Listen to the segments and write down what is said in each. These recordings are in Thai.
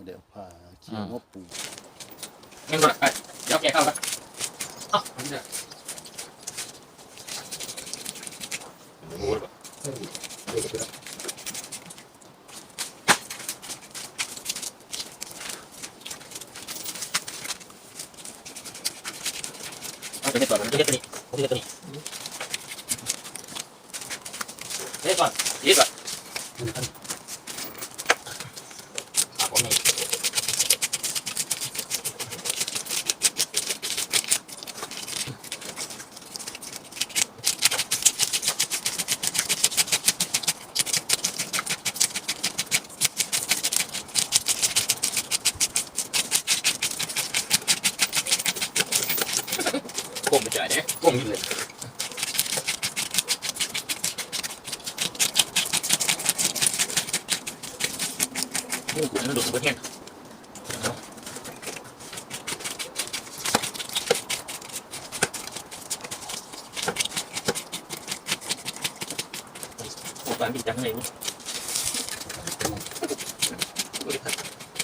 มาเดี๋ยวผ่าเคี่ยวหัวปูงั้นก็ไปเดี๋ยวแกเข้าไปเอ้าอันนี้เนี่ยโอ้โหเอาไปเฮ็ดก่อนผมจะเฮ็ดตัวนี้ผมจะเฮ็ดตัวนี้เฮ็ดก่อนเฮ็ดก่อน ก้มไปจ่ายเนี่ยก้มอยู่เลยโอ้โหนั่นดูดไปแห้งโอ้ปานดีจังเลยนี่ดูดิครับ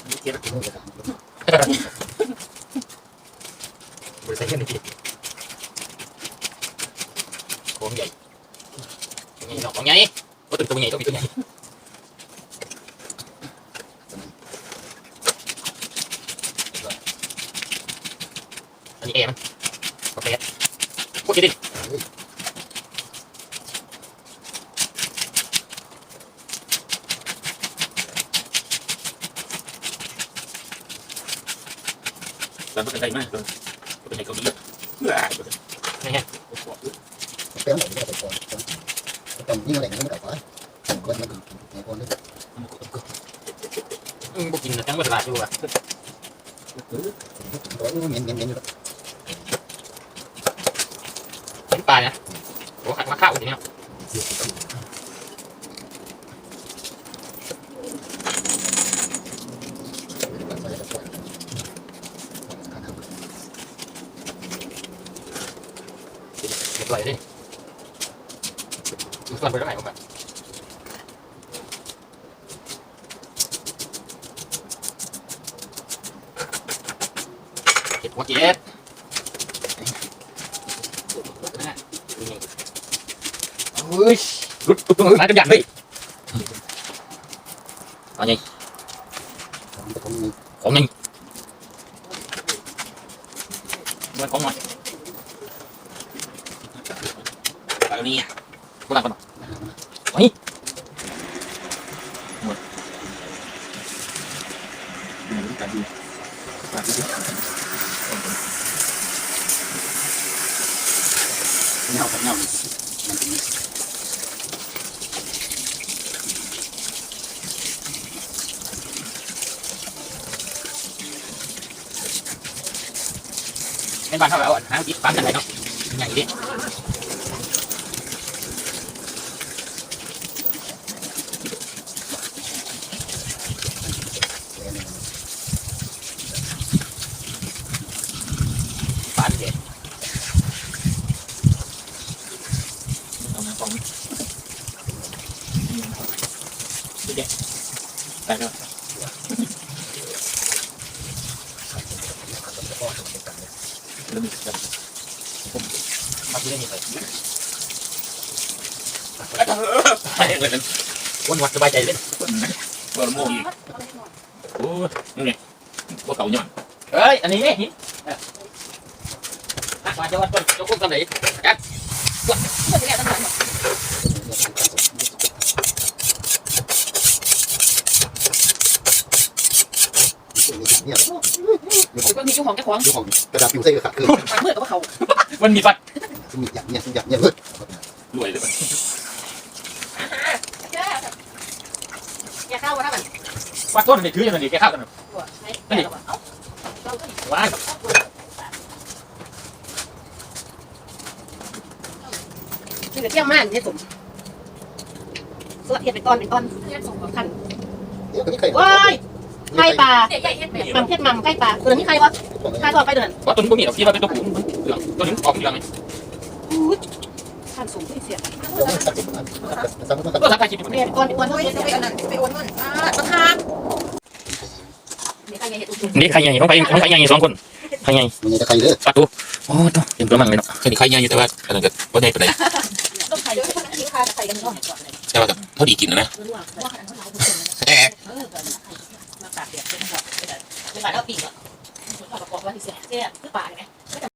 นี่เทียบกับนี่ครับบริษัทเห็นดีของใหญ่ของใหญ่เนาะของใหญ่ก็ตึกตัวใหญ่ต้องมีตัวใหญ่อันนี้ เอมันโอเคพูดดิแล้วมันเป็นไรมากเลยเป็นไรเกาหลีนี่ฮะ béo này nó phải còn còn như này nó phải có còn con nó còn con đấy อืมพวกกินนะจังเวลาอยู่อะ đó nó nhện nhện nhện như vậy เห็น ปลาเนี่ยโอ้หักมาข้าวอย่างเงี้ย bạn phải là phải khả năng เรียบร้อยเลยดูส่วนไปเท่าไหร่ผมอะเจ็ดหัวเจ็ดเฮ้ยรุดตัวมาจนยันเลย เอาไง nó không như ของหนึ่งมันของมันแบบนี้อะกูตั้งก่อน nhau phải nhau เป็นบ้านเท่าไหร่อะหาจิ๊บปั๊มอะไรเนาะใหญ่ดิปานเด็ดเอามาของไปแล้วเริ่มจะผมาที่ได้ยังไงวันวัดสบายใจเลยว่าโม่อีกโอ้นี่ไงว่เก่าเนี่ยเฮ้ย อันนี้นี่มาจะวัดต้นจะคุ้มกันไหนจัดวัดไม่ได้ตั้งแต่ nhiều ก็มีเจ้าของเจ้าของ chứ còn cái đạp kiểu dây khả cương ปากมือกับเขามันมีฟัด không nhặt nhặt nhặt nhặt vượt รวยเลยมันอย่าเข้ามาถ้ามันฟัดต้นนี่ถือยังไงดีแกข้าวกันตัวใช้แต่เราเอ้าเราก็ว้ายคือเที่ยงม่านเนี่ยสมสวดเทียนเป็นตอนเป็นตอนขัน nếu cái cây ว้าย ไข่ปลาใหญ่ๆเฮ็ดแบบมัมเทียนมัมไข่ปลาตัวนี้ใครวะใครตัวไปเดินว่าต้นนี้ก็มีหรอกที่ว่าเป็นตัวผู้เหลืองตัวนี้ออกเหลืองไงขันสูงที่เสียก็สักการคิดเนี่ยเป็นตอนเป็นตอนโอ้ยเทียนจะไปอันนั้นไปโอนเงินอ่าประธานนี่ใครใหญ่ของใครของใครใหญ่สองคนใครใหญ่มันยังจะใครเด้อปลาตูโอ้ตัวเต็มตัวมันเลยเนาะแค่นี้ใครใหญ่อยู่แต่ว่าอันนั้นก็บ่ใหญ่ปานใดต้องไข่ด้วยทิ้งคาไข่กันก่อนก่อนเลยแต่ว่าก็พอดีกินนะนะว่าขนาดเราแอะ